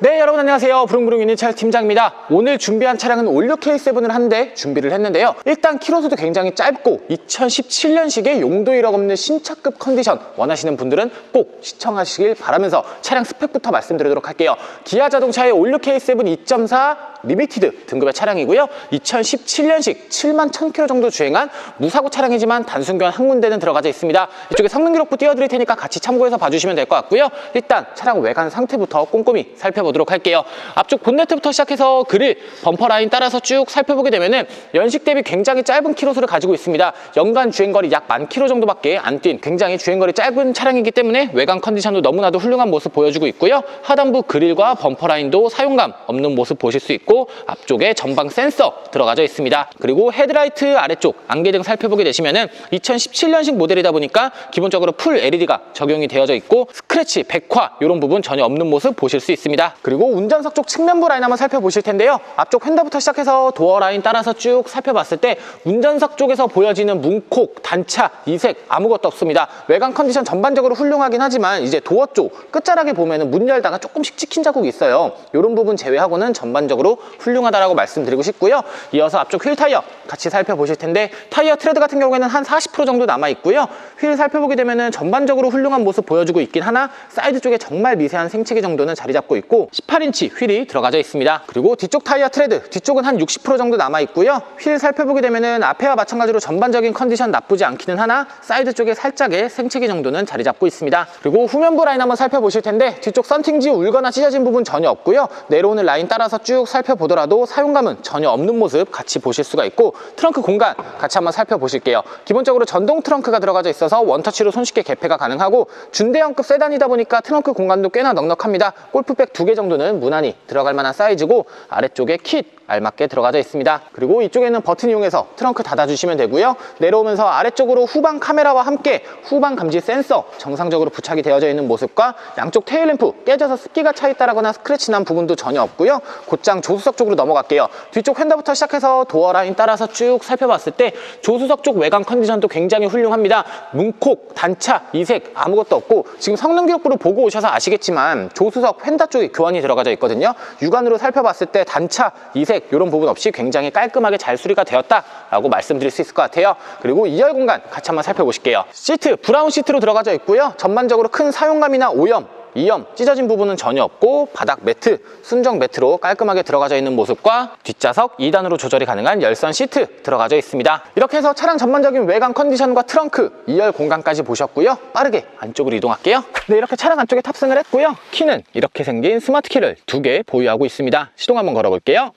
네 여러분 안녕하세요. 부릉부릉 유니차일 팀장입니다. 오늘 준비한 차량은 올류 K7을 한 대 준비를 했는데요. 일단 키로수도 굉장히 짧고 2017년식의 용도 1억 없는 신차급 컨디션 원하시는 분들은 꼭 시청하시길 바라면서 차량 스펙부터 말씀드리도록 할게요. 기아 자동차의 올류 K7 2.4 리미티드 등급의 차량이고요. 2017년식 7만 1000km 정도 주행한 무사고 차량이지만 단순교환 한 군데는 들어가져 있습니다. 이쪽에 성능 기록부 띄워드릴 테니까 같이 참고해서 봐주시면 될 것 같고요. 일단 차량 외관 상태부터 꼼꼼히 살펴보도록 할게요. 앞쪽 본네트부터 시작해서 그릴 범퍼 라인 따라서 쭉 살펴보게 되면은 연식 대비 굉장히 짧은 키로수를 가지고 있습니다. 연간 주행거리 약만 킬로 정도밖에 안 뛴 굉장히 주행거리 짧은 차량이기 때문에 외관 컨디션도 너무나도 훌륭한 모습 보여주고 있고요. 하단부 그릴과 범퍼 라인도 사용감 없는 모습 보실 수 있고 앞쪽에 전방 센서 들어가져 있습니다. 그리고 헤드라이트 아래쪽 안개등 살펴보게 되시면은 2017년식 모델이다 보니까 기본적으로 풀 LED가 적용이 되어져 있고 스크래치, 백화 이런 부분 전혀 없는 모습 보실 수 있습니다. 그리고 운전석 쪽 측면부 라인 한번 살펴보실 텐데요. 앞쪽 휀더부터 시작해서 도어 라인 따라서 쭉 살펴봤을 때 운전석 쪽에서 보여지는 문콕, 단차, 이색 아무것도 없습니다. 외관 컨디션 전반적으로 훌륭하긴 하지만 이제 도어 쪽 끝자락에 보면은 문 열다가 조금씩 찍힌 자국이 있어요. 이런 부분 제외하고는 전반적으로 훌륭하다라고 말씀드리고 싶고요. 이어서 앞쪽 휠 타이어 같이 살펴보실 텐데 타이어 트레드 같은 경우에는 한 40% 정도 남아 있고요. 휠 살펴보게 되면은 전반적으로 훌륭한 모습 보여주고 있긴 하나 사이드 쪽에 정말 미세한 생채기 정도는 자리 잡고 있고 18인치 휠이 들어가져 있습니다. 그리고 뒤쪽 타이어 트레드 뒤쪽은 한 60% 정도 남아 있고요. 휠 살펴보게 되면은 앞에와 마찬가지로 전반적인 컨디션 나쁘지 않기는 하나 사이드 쪽에 살짝의 생채기 정도는 자리 잡고 있습니다. 그리고 후면부 라인 한번 살펴보실 텐데 뒤쪽 썬팅지 울거나 찢어진 부분 전혀 없고요. 내려오는 라인 따라서 쭉 살펴 보더라도 사용감은 전혀 없는 모습 같이 보실 수가 있고 트렁크 공간 같이 한번 살펴보실게요. 기본적으로 전동 트렁크가 들어가져 있어서 원터치로 손쉽게 개폐가 가능하고 준대형급 세단이다 보니까 트렁크 공간도 꽤나 넉넉합니다. 골프백 두 개 정도는 무난히 들어갈 만한 사이즈고 아래쪽에 킷 알맞게 들어가져 있습니다. 그리고 이쪽에는 버튼 이용해서 트렁크 닫아주시면 되고요. 내려오면서 아래쪽으로 후방 카메라와 함께 후방 감지 센서 정상적으로 부착이 되어져 있는 모습과 양쪽 테일램프 깨져서 습기가 차 있다거나 스크래치 난 부분도 전혀 없고요. 곧장 조수석 쪽으로 넘어갈게요. 뒤쪽 휀더부터 시작해서 도어 라인 따라서 쭉 살펴봤을 때 조수석 쪽 외관 컨디션도 굉장히 훌륭합니다. 문콕, 단차, 이색 아무것도 없고 지금 성능 기록부를 보고 오셔서 아시겠지만 조수석 휀더 쪽에 교환이 들어가져 있거든요. 육안으로 살펴봤을 때 단차, 이색 이런 부분 없이 굉장히 깔끔하게 잘 수리가 되었다라고 말씀드릴 수 있을 것 같아요. 그리고 2열 공간 같이 한번 살펴보실게요. 시트 브라운 시트로 들어가져 있고요. 전반적으로 큰 사용감이나 오염 이염, 찢어진 부분은 전혀 없고 바닥 매트, 순정 매트로 깔끔하게 들어가져 있는 모습과 뒷좌석 2단으로 조절이 가능한 열선 시트 들어가져 있습니다. 이렇게 해서 차량 전반적인 외관 컨디션과 트렁크, 2열 공간까지 보셨고요. 빠르게 안쪽으로 이동할게요. 네, 이렇게 차량 안쪽에 탑승을 했고요. 키는 이렇게 생긴 스마트 키를 두 개 보유하고 있습니다. 시동 한번 걸어볼게요.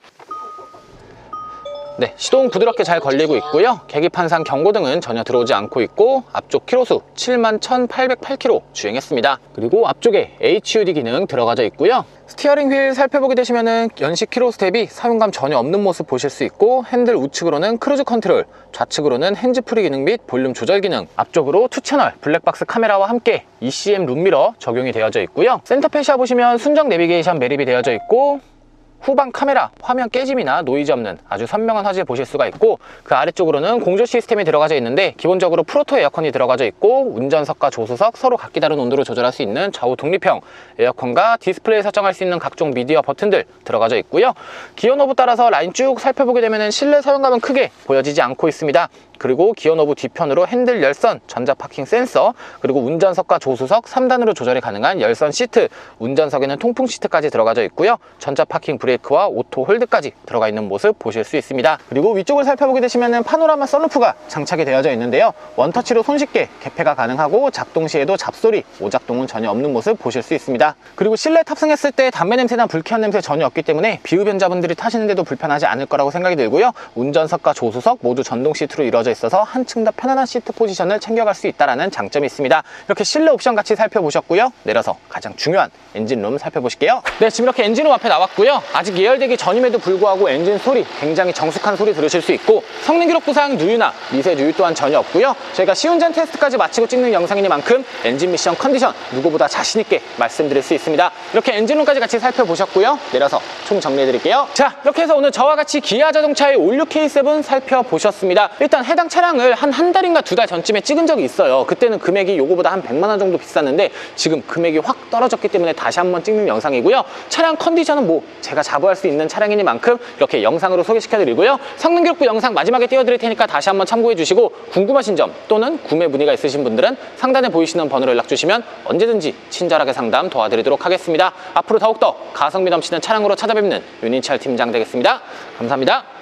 네, 시동 부드럽게 잘 걸리고 있고요. 계기판상 경고등은 전혀 들어오지 않고 있고 앞쪽 키로수 71,808km 주행했습니다. 그리고 앞쪽에 HUD 기능 들어가져 있고요. 스티어링 휠 살펴보게 되시면은 연식 키로수 대비 사용감 전혀 없는 모습 보실 수 있고 핸들 우측으로는 크루즈 컨트롤, 좌측으로는 핸즈프리 기능 및 볼륨 조절 기능, 앞쪽으로 투 채널 블랙박스 카메라와 함께 ECM 룸미러 적용이 되어져 있고요. 센터 페시아 보시면 순정 내비게이션 매립이 되어져 있고 후방 카메라, 화면 깨짐이나 노이즈 없는 아주 선명한 화질 보실 수가 있고 그 아래쪽으로는 공조 시스템이 들어가져 있는데 기본적으로 프로토 에어컨이 들어가져 있고 운전석과 조수석 서로 각기 다른 온도로 조절할 수 있는 좌우 독립형 에어컨과 디스플레이 설정할 수 있는 각종 미디어 버튼들 들어가져 있고요 기어 노브 따라서 라인 쭉 살펴보게 되면 실내 사용감은 크게 보여지지 않고 있습니다 그리고 기어 노브 뒤편으로 핸들 열선, 전자 파킹 센서, 그리고 운전석과 조수석 3단으로 조절이 가능한 열선 시트, 운전석에는 통풍 시트까지 들어가져 있고요. 전자 파킹 와 오토 홀드까지 들어가 있는 모습 보실 수 있습니다. 그리고 위쪽을 살펴보게 되시면 파노라마 썬루프가 장착이 되어져 있는데요. 원터치로 손쉽게 개폐가 가능하고 작동 시에도 잡소리, 오작동은 전혀 없는 모습 보실 수 있습니다. 그리고 실내 탑승했을 때 담배 냄새나 불쾌한 냄새 전혀 없기 때문에 비흡연자분들이 타시는데도 불편하지 않을 거라고 생각이 들고요. 운전석과 조수석 모두 전동 시트로 이루어져 있어서 한층 더 편안한 시트 포지션을 챙겨갈 수 있다는 장점이 있습니다. 이렇게 실내 옵션 같이 살펴보셨고요. 내려서 가장 중요한 엔진룸 살펴보실게요. 네, 지금 이렇게 엔진룸 앞에 나왔고요. 아직 예열되기 전임에도 불구하고 엔진 소리 굉장히 정숙한 소리 들으실 수 있고 성능 기록 부상 누유나 미세 누유 또한 전혀 없고요. 저희가 시운전 테스트까지 마치고 찍는 영상이니만큼 엔진 미션 컨디션 누구보다 자신 있게 말씀드릴 수 있습니다. 이렇게 엔진룸까지 같이 살펴보셨고요. 내려서 총 정리해 드릴게요. 자, 이렇게 해서 오늘 저와 같이 기아 자동차의 올류 K7 살펴보셨습니다. 일단 해당 차량을 한 한 달인가 두 달 전쯤에 찍은 적이 있어요. 그때는 금액이 요거보다 한 100만 원 정도 비쌌는데 지금 금액이 확 떨어졌기 때문에 다시 한번 찍는 영상이고요. 차량 컨디션은 뭐 제가 자부할 수 있는 차량이니만큼 이렇게 영상으로 소개시켜 드리고요. 성능 기록부 영상 마지막에 띄워 드릴 테니까 다시 한번 참고해 주시고 궁금하신 점 또는 구매 문의가 있으신 분들은 상단에 보이시는 번호로 연락 주시면 언제든지 친절하게 상담 도와드리도록 하겠습니다. 앞으로 더욱더 가성비 넘치는 차량으로 찾아뵙는 윤인철 팀장 되겠습니다. 감사합니다.